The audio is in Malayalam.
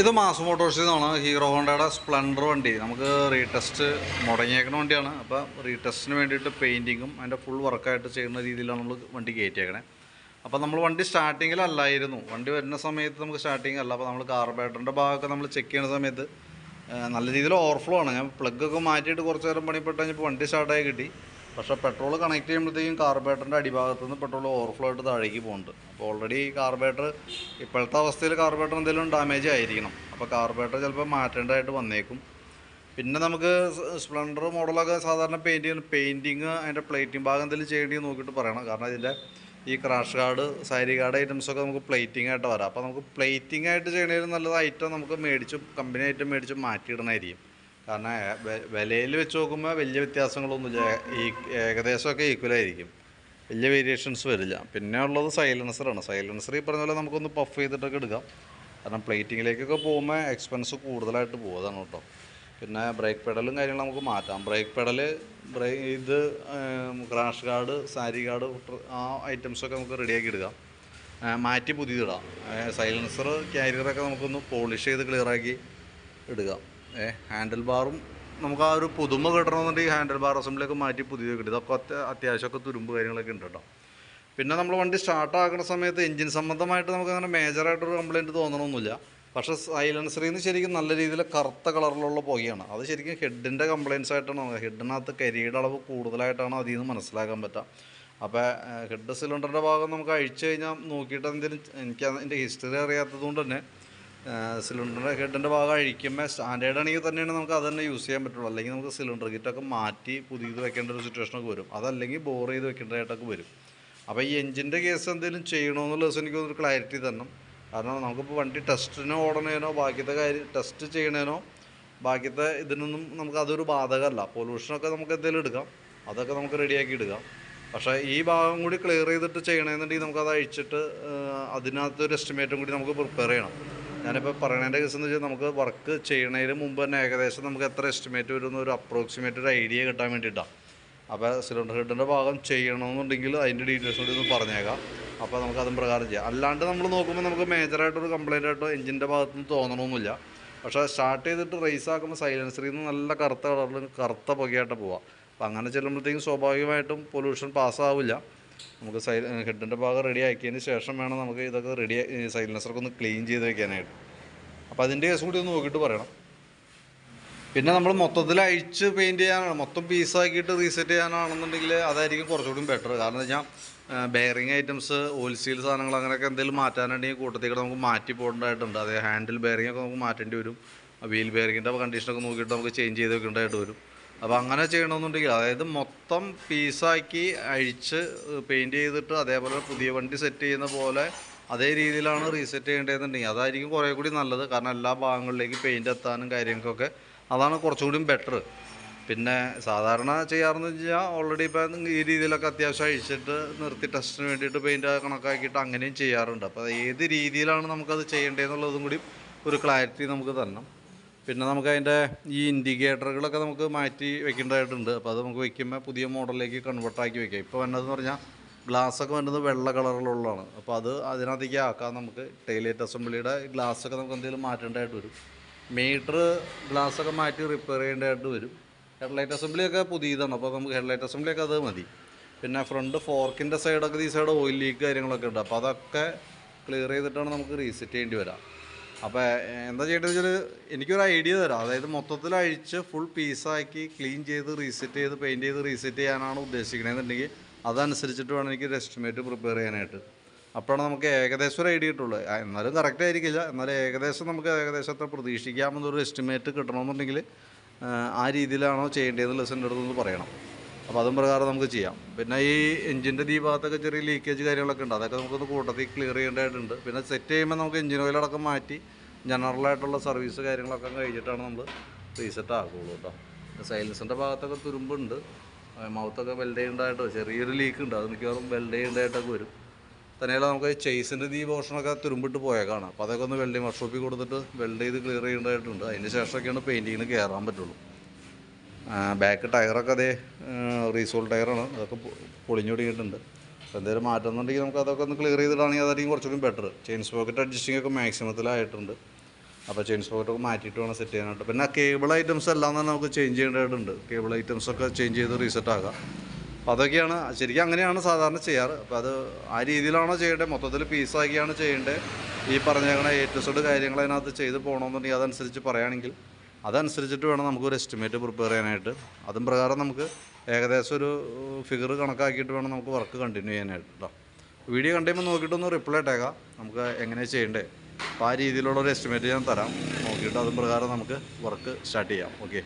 ഇത് മാസ് മോട്ടോഴ്സിൽ നിന്നാണ് ഹീറോ ഹോണ്ടയുടെ സ്പ്ലെൻഡർ വണ്ടി. നമുക്ക് റീടെസ്റ്റ് മുടങ്ങിയേക്കുന്ന വണ്ടിയാണ്. അപ്പോൾ റീടെസ്റ്റിന് വേണ്ടിയിട്ട് പെയിന്റിങ്ങും അതിന്റെ ഫുൾ വർക്കായിട്ട് ചെയ്യുന്ന രീതിയിലാണ് നമ്മൾ വണ്ടി കയറ്റിയേക്കണേ. അപ്പോൾ നമ്മൾ വണ്ടി സ്റ്റാർട്ടിങ്ങിലല്ലായിരുന്നു വണ്ടി വരുന്ന സമയത്ത് നമുക്ക് സ്റ്റാർട്ടിങ് അല്ല. അപ്പോൾ നമ്മൾ കാർബേറ്ററിന്റെ ഭാഗമൊക്കെ നമ്മൾ ചെക്ക് ചെയ്യുന്ന സമയത്ത് നല്ല രീതിയിൽ ഓവർഫ്ലോ ആണ്. ഞാൻ പ്ലഗൊക്കെ മാറ്റിയിട്ട് കുറച്ച് നേരം പണിപ്പെട്ട് കഴിഞ്ഞപ്പോൾ വണ്ടി സ്റ്റാർട്ടായി കിട്ടി. പക്ഷേ പെട്രോൾ കണക്ട് ചെയ്യുമ്പോഴത്തേക്കും കാർബേറ്ററിന്റെ അടിഭാഗത്ത് നിന്ന് പെട്രോൾ ഓവർഫ്ലോ ആയിട്ട് താഴേക്ക് പോകുന്നുണ്ട്. അപ്പോൾ ഓൾറെഡി കാർബേറ്റർ ഇപ്പോഴത്തെ അവസ്ഥയിൽ കാർബേറ്റർ എന്തെങ്കിലും ഡാമേജ് ആയിരിക്കണം. അപ്പോൾ കാർബേറ്റർ ചിലപ്പോൾ മാറ്റേണ്ടതായിട്ട് വന്നേക്കും. പിന്നെ നമുക്ക് സ്പ്ലെൻഡർ മോഡലൊക്കെ സാധാരണ പെയിന്റ് ചെയ്യുന്ന പെയിന്റിങ് അതിന്റെ പ്ലേറ്റിംഗ് ഭാഗം എന്തെങ്കിലും ചെയ്യേണ്ടി നോക്കിയിട്ട് പറയണം. കാരണം ഇതിന്റെ ഈ ക്രാഷ് കാർഡ് സാരി കാർഡ് ഐറ്റംസൊക്കെ നമുക്ക് പ്ലേറ്റിംഗ് ആയിട്ട് വരാം. അപ്പോൾ നമുക്ക് പ്ലേറ്റിംഗ് ആയിട്ട് ചെയ്യണേലും നല്ലത് ഐറ്റം നമുക്ക് മേടിച്ച് കമ്പനി ഐറ്റം മേടിച്ച് മാറ്റിയിടണമായിരിക്കും കാരണം വിലയിൽ വെച്ച് നോക്കുമ്പോൾ വലിയ വ്യത്യാസങ്ങളൊന്നുമില്ല ഈ ഏകദേശമൊക്കെ ഈക്വലായിരിക്കും വലിയ വേരിയേഷൻസ് വരില്ല. പിന്നെ ഉള്ളത് സൈലൻസറാണ് സൈലൻസർ ഈ പറഞ്ഞ പോലെ നമുക്കൊന്ന് പഫ് ചെയ്തിട്ടൊക്കെ എടുക്കാം. കാരണം പ്ലേറ്റിങ്ങിലേക്കൊക്കെ പോകുമ്പോൾ എക്സ്പെൻസ് കൂടുതലായിട്ട് പോകും. അതാണ് കേട്ടോ. പിന്നെ ബ്രേക്ക് പെഡലും കാര്യങ്ങളും നമുക്ക് മാറ്റാം. ബ്രേക്ക് പെഡൽ ബ്രേ ഇത് ക്രാഷ് ഗാർഡ് സാരി ഗാർഡ് ആ ഐറ്റംസൊക്കെ നമുക്ക് റെഡിയാക്കി എടുക്കാം. മാറ്റി പുതിയതിടാം. സൈലൻസർ ക്യാരിയറൊക്കെ നമുക്കൊന്ന് പോളിഷ് ചെയ്ത് ക്ലിയറാക്കി എടുക്കാം. ഹാൻഡിൽ ബാറും നമുക്ക് ആ ഒരു പുതുമ കിട്ടണമെന്നുണ്ടെങ്കിൽ ഹാൻഡിൽ ബാർ അസംബ്ലിയൊക്കെ മാറ്റി പുതിയ കിട്ടും. ഇതൊക്കെ അത്യ- അത്യാവശ്യമൊക്കെ തുരുമ്പ് കാര്യങ്ങളൊക്കെ ഉണ്ട് കേട്ടോ. പിന്നെ നമ്മൾ വണ്ടി സ്റ്റാർട്ടാക്കുന്ന സമയത്ത് എഞ്ചിൻ സംബന്ധമായിട്ട് നമുക്ക് അങ്ങനെ മേജറായിട്ടൊരു കംപ്ലയിന്റ് തോന്നണമൊന്നുമില്ല. പക്ഷേ സൈലൻസറിൽ നിന്ന് ശരിക്കും നല്ല രീതിയിൽ കറുത്ത കളറിലുള്ള പുകയാണ്. അത് ശരിക്കും ഹെഡിന്റെ കംപ്ലയിൻസ് ആയിട്ടാണ് ഹെഡിനകത്ത് കരിയുടെ അളവ് കൂടുതലായിട്ടാണ് അതിൽ നിന്ന് മനസ്സിലാക്കാൻ പറ്റുക. അപ്പോൾ ഹെഡ് സിലിണ്ടറിന്റെ ഭാഗം നമുക്ക് അഴിച്ചു കഴിഞ്ഞാൽ നോക്കിയിട്ട് എന്തെങ്കിലും എനിക്ക് അതിന്റെ ഹിസ്റ്ററി അറിയാത്തത് കൊണ്ട് തന്നെ സിലിണ്ടറിന്റെ ഹെഡിന്റെ ഭാഗം അഴിക്കുമ്പോൾ സ്റ്റാൻഡേർഡ് ആണെങ്കിൽ തന്നെയാണ് നമുക്ക് അത് തന്നെ യൂസ് ചെയ്യാൻ പറ്റുള്ളൂ. അല്ലെങ്കിൽ നമുക്ക് സിലിണ്ടർ കിറ്റൊക്കെ മാറ്റി പുതിയത് വെക്കേണ്ട ഒരു സിറ്റുവേഷനൊക്കെ വരും. അതല്ലെങ്കിൽ ബോർ ചെയ്ത് വെക്കേണ്ടതായിട്ടൊക്കെ വരും. അപ്പോൾ ഈ എഞ്ചിന്റെ കേസ് എന്തെങ്കിലും ചെയ്യണമെന്നുള്ള ദിവസം ഒരു ക്ലാരിറ്റി തരണം. കാരണം നമുക്കിപ്പോൾ വണ്ടി ടെസ്റ്റിന് ഓടണേനോ ബാക്കിയത്തെ കാര്യം ടെസ്റ്റ് ചെയ്യണേനോ ബാക്കിയത്തെ ഇതിനൊന്നും നമുക്ക് അതൊരു ബാധകമല്ല. പൊല്യൂഷനൊക്കെ നമുക്ക് എന്തെങ്കിലും എടുക്കാം. അതൊക്കെ നമുക്ക് റെഡിയാക്കി എടുക്കാം. പക്ഷേ ഈ ഭാഗം കൂടി ക്ലിയർ ചെയ്തിട്ട് ചെയ്യണമെന്നുണ്ടെങ്കിൽ നമുക്കത് അഴിച്ചിട്ട് അതിനകത്തൊരു എസ്റ്റിമേറ്റും കൂടി നമുക്ക് പ്രിപ്പയർ ചെയ്യണം. ഞാനിപ്പോൾ പറയണതിന്റെ കേസ് എന്ന് വെച്ചാൽ നമുക്ക് വർക്ക് ചെയ്യണതിന് മുമ്പ് തന്നെ ഏകദേശം നമുക്ക് എത്ര എസ്റ്റിമേറ്റ് വരുന്ന ഒരു അപ്രോക്സിമേറ്റ് ഒരു ഐഡിയ കിട്ടാൻ വേണ്ടിയിട്ടാണ് അപ്പോൾ സിലിണ്ടർ ഹെഡിന്റെ ഭാഗം ചെയ്യണമെന്നുണ്ടെങ്കിൽ അതിന്റെ ഡീറ്റെയിൽസ് കൂടി ഒന്ന് പറഞ്ഞേക്കാം. അപ്പോൾ നമുക്ക് അതും പ്രകാരം ചെയ്യാം. അല്ലാണ്ട് നമ്മൾ നോക്കുമ്പോൾ നമുക്ക് മേജറായിട്ടൊരു കംപ്ലയിന്റ് ആയിട്ടോ എഞ്ചിന്റെ ഭാഗത്ത് നിന്ന് തോന്നണമെന്നില്ല പക്ഷേ സ്റ്റാർട്ട് ചെയ്തിട്ട് റേസ് ആക്കുമ്പോൾ സൈലൻസറിൽ നിന്ന് നല്ല കറുത്ത കളറിൽ കറുത്ത പുകയായിട്ട് പോവാം. അപ്പോൾ അങ്ങനെ ചെല്ലുമ്പോഴത്തേക്കും സ്വാഭാവികമായിട്ടും പൊല്യൂഷൻ പാസ്സാവില്ല നമുക്ക് സൈ ഹെഡിന്റെ ഭാഗം റെഡി ആക്കിയതിന് ശേഷം വേണം നമുക്ക് ഇതൊക്കെ റെഡി സൈലൻസറൊക്കെ ഒന്ന് ക്ലീൻ ചെയ്ത് വെക്കാനായിട്ട്. അപ്പോൾ അതിന്റെ കേസ് കൂടി ഒന്ന് നോക്കിയിട്ട് പറയണം. പിന്നെ നമ്മൾ മൊത്തത്തിൽ അഴിച്ച് പെയിന്റ് ചെയ്യാനാണ്. മൊത്തം പീസാക്കിയിട്ട് റീസെറ്റ് ചെയ്യാനാണെന്നുണ്ടെങ്കിൽ അതായിരിക്കും കുറച്ചുകൂടി ബെറ്റർ കാരണം എന്ന് വെച്ചാൽ ബെയറിങ് ഐറ്റംസ് ഓയിൽ സാധനങ്ങൾ അങ്ങനെയൊക്കെ എന്തെങ്കിലും മാറ്റാനുണ്ടെങ്കിൽ കൂട്ടത്തേക്കൂടെ നമുക്ക് മാറ്റി പോകേണ്ടതായിട്ടുണ്ട്. അതായത് ഹാൻഡിൽ ബെയറിങ്ങൊക്കെ നമുക്ക് മാറ്റേണ്ടി വരും. വീൽ ബെയറിങ്ങിന്റെ കണ്ടീഷനൊക്കെ നോക്കിയിട്ട് നമുക്ക് ചേഞ്ച് ചെയ്ത് വെക്കേണ്ടതായിട്ട് വരും. അപ്പോൾ അങ്ങനെ ചെയ്യണമെന്നുണ്ടെങ്കിൽ അതായത് മൊത്തം പീസാക്കി അഴിച്ച് പെയിന്റ് ചെയ്തിട്ട് അതേപോലെ പുതിയ വണ്ടി സെറ്റ് ചെയ്യുന്ന പോലെ അതേ രീതിയിലാണ് റീസെറ്റ് ചെയ്യേണ്ടതെന്നുണ്ടെങ്കിൽ അതായിരിക്കും കുറേ കൂടി നല്ലത്. കാരണം എല്ലാ ഭാഗങ്ങളിലേക്ക് പെയിന്റ് എത്താനും കാര്യങ്ങൾക്കൊക്കെ അതാണ് കുറച്ചുകൂടി ബെറ്റർ പിന്നെ സാധാരണ ചെയ്യാറെന്ന് വെച്ചാൽ ഓൾറെഡി ഇപ്പം ഈ രീതിയിലൊക്കെ അത്യാവശ്യം അഴിച്ചിട്ട് നിർത്തി ടെസ്റ്റിന് വേണ്ടിയിട്ട് പെയിന്റ് കണക്കാക്കിയിട്ട് അങ്ങനെയും ചെയ്യാറുണ്ട്. അപ്പോൾ ഏത് രീതിയിലാണ് നമുക്കത് ചെയ്യേണ്ടതെന്നുള്ളതും കൂടി ഒരു ക്ലാരിറ്റി നമുക്ക് തരണം. പിന്നെ നമുക്ക് അതിന്റെ ഈ ഇൻഡിക്കേറ്ററുകളൊക്കെ നമുക്ക് മാറ്റി വെക്കേണ്ടതായിട്ടുണ്ട്. അപ്പോൾ അത് നമുക്ക് വെക്കുമ്പോൾ പുതിയ മോഡലിലേക്ക് കൺവേർട്ടാക്കി വെക്കാം. ഇപ്പോൾ വന്നതെന്ന് പറഞ്ഞാൽ ഗ്ലാസ്സൊക്കെ വരുന്നത് വെള്ള കളറിലുള്ളതാണ് അപ്പോൾ അത് അതിനകത്തേക്ക് ആക്കാൻ നമുക്ക് ടൈലേറ്റ് അസംബ്ലിയുടെ ഗ്ലാസ്സൊക്കെ നമുക്ക് എന്തെങ്കിലും മാറ്റേണ്ടതായിട്ട് വരും. മീറ്റർ ഗ്ലാസ്സൊക്കെ മാറ്റി റിപ്പയർ ചെയ്യേണ്ടതായിട്ട് വരും. ഹെഡ്ലൈറ്റ് അസംബ്ലിയൊക്കെ പുതിയതാണ്. അപ്പോൾ നമുക്ക് ഹെഡ്ലൈറ്റ് അസംബ്ലിയൊക്കെ അത് മതി. പിന്നെ ഫ്രണ്ട് ഫോർക്കിന്റെ സൈഡൊക്കെ ഈ സൈഡ് ഓയിൽ ലീക്ക് കാര്യങ്ങളൊക്കെ ഉണ്ട്. അപ്പോൾ അതൊക്കെ ക്ലിയർ ചെയ്തിട്ടാണ് നമുക്ക് റീസെറ്റ് ചെയ്യേണ്ടി വരാം. അപ്പോൾ എന്താ ചെയ്യേണ്ടത് വെച്ചാൽ എനിക്കൊരു ഐഡിയ തരാം. അതായത് മൊത്തത്തിൽ അഴിച്ച് ഫുൾ പീസാക്കി ക്ലീൻ ചെയ്ത് റീസെറ്റ് ചെയ്ത് പെയിന്റ് ചെയ്ത് റീസെറ്റ് ചെയ്യാനാണ് ഉദ്ദേശിക്കണമെന്നുണ്ടെങ്കിൽ അതനുസരിച്ചിട്ട് വേണം എനിക്ക് ഒരു എസ്റ്റിമേറ്റ് പ്രിപ്പയർ ചെയ്യാനായിട്ട്. അപ്പോഴാണ് നമുക്ക് ഏകദേശം ഒരു ഐഡിയ കിട്ടുള്ളൂ. എന്നാലും കറക്റ്റ് ആയിരിക്കില്ല. എന്നാലും ഏകദേശം നമുക്ക് ഏകദേശം അത്ര പ്രതീക്ഷിക്കാമെന്നൊരു എസ്റ്റിമേറ്റ് കിട്ടണമെന്നുണ്ടെങ്കിൽ ആ, രീതിയിലാണോ ചെയ്യേണ്ടതെന്ന് ലെസന്റെ അടുത്തൊന്ന് പറയണം. അപ്പോൾ അതും പ്രകാരം നമുക്ക് ചെയ്യാം. പിന്നെ ഈ എഞ്ചിന്റെ ഈ ഭാഗത്തൊക്കെ ചെറിയ ലീക്കേജ് കാര്യങ്ങളൊക്കെ ഉണ്ട്. അതൊക്കെ നമുക്കൊന്ന് കൂട്ടത്തിൽ ക്ലിയർ ചെയ്യേണ്ടതായിട്ടുണ്ട്. പിന്നെ സെറ്റ് ചെയ്യുമ്പോൾ നമുക്ക് എഞ്ചിൻ ഓയിലടക്കം മാറ്റി ജനറലായിട്ടുള്ള സർവീസ് കാര്യങ്ങളൊക്കെ കഴിഞ്ഞിട്ടാണ് നമ്മൾ റീസെറ്റ് ആക്കുള്ളൂ കേട്ടോ. സൈലൻസിന്റെ ഭാഗത്തൊക്കെ തുരുമ്പുണ്ട്. മൗത്തൊക്കെ വെൽഡ് ചെയ്യേണ്ടതായിട്ടോ. ചെറിയൊരു ലീക്ക് ഉണ്ട്. അത് മിക്കവാറും വെൽഡ് ചെയ്യേണ്ടതായിട്ടൊക്കെ വരും. തന്നെയല്ല നമുക്ക് ചേസിന്റെ ഈ പോർഷനൊക്കെ തുരുമ്പിട്ട് പോയേക്കാണ്. അപ്പോൾ അതൊക്കെ ഒന്ന് വെൽഡിങ് വർക്ക്ഷോപ്പിൽ കൊടുത്തിട്ട് വെൽഡ് ചെയ്ത് ക്ലിയർ ചെയ്യേണ്ടതായിട്ടുണ്ട്. അതിന് ശേഷമൊക്കെയാണ് പെയിന്റിങ്ങിന് കയറാൻ പറ്റുള്ളൂ. ബാക്ക് ടയറൊക്കെ അതേ റീസോൾ ടയറാണ് അതൊക്കെ പൊളിഞ്ഞു പൊളിഞ്ഞൊടിയിട്ടുണ്ട് അപ്പോൾ എന്തെങ്കിലും മാറ്റം എന്നുണ്ടെങ്കിൽ നമുക്ക് അതൊക്കെ ഒന്ന് ക്ലിയർ ചെയ്തിട്ടാണെങ്കിൽ അതായിരിക്കും കുറച്ചുകൂടി ബെറ്റർ ചെയിൻ സ്പോക്കറ്റ് അഡ്ജസ്റ്റിംഗ് ഒക്കെ മാക്സിമത്തിലായിട്ടുണ്ട് അപ്പോൾ ചെയിൻ സ്പോക്കറ്റൊക്കെ മാറ്റിയിട്ട് വേണം സെറ്റ് ചെയ്യാനായിട്ട്. പിന്നെ കേബിൾ ഐറ്റംസ് എല്ലാം തന്നെ നമുക്ക് ചേഞ്ച് ചെയ്യേണ്ടതായിട്ടുണ്ട്. കേബിൾ ഐറ്റംസ് ഒക്കെ ചേഞ്ച് ചെയ്ത് റീസെറ്റ് ആക്കാം അപ്പോൾ അതൊക്കെയാണ് ശരിക്കും അങ്ങനെയാണ് സാധാരണ ചെയ്യാറ്. അപ്പോൾ അത് ആ രീതിയിലാണോ ചെയ്യേണ്ടത്? മൊത്തത്തിൽ പീസാക്കിയാണ് ചെയ്യേണ്ടത്. ഈ പറഞ്ഞേക്കണ എ ടു സെഡ് കാര്യങ്ങൾ അതിനകത്ത് ചെയ്ത് പോകണമെന്നുണ്ടെങ്കിൽ അതനുസരിച്ച് പറയുകയാണെങ്കിൽ അതനുസരിച്ചിട്ട് വേണം നമുക്കൊരു എസ്റ്റിമേറ്റ് പ്രിപ്പയർ ചെയ്യാനായിട്ട്. അതും പ്രകാരം നമുക്ക് ഏകദേശം ഒരു ഫിഗർ കണക്കാക്കിയിട്ട് വേണം നമുക്ക് വർക്ക് കണ്ടിന്യൂ ചെയ്യാനായിട്ട് കേട്ടോ വീഡിയോ കണ്ടുമ്പോൾ നോക്കിയിട്ടൊന്ന് റിപ്ലൈ ഇട്ടേക്കാം. നമുക്ക് എങ്ങനെ ചെയ്യേണ്ടേ? അപ്പോൾ ആ രീതിയിലുള്ള ഒരു എസ്റ്റിമേറ്റ് ഞാൻ തരാം. നോക്കിയിട്ട് അതും പ്രകാരം നമുക്ക് വർക്ക് സ്റ്റാർട്ട് ചെയ്യാം. ഓക്കെ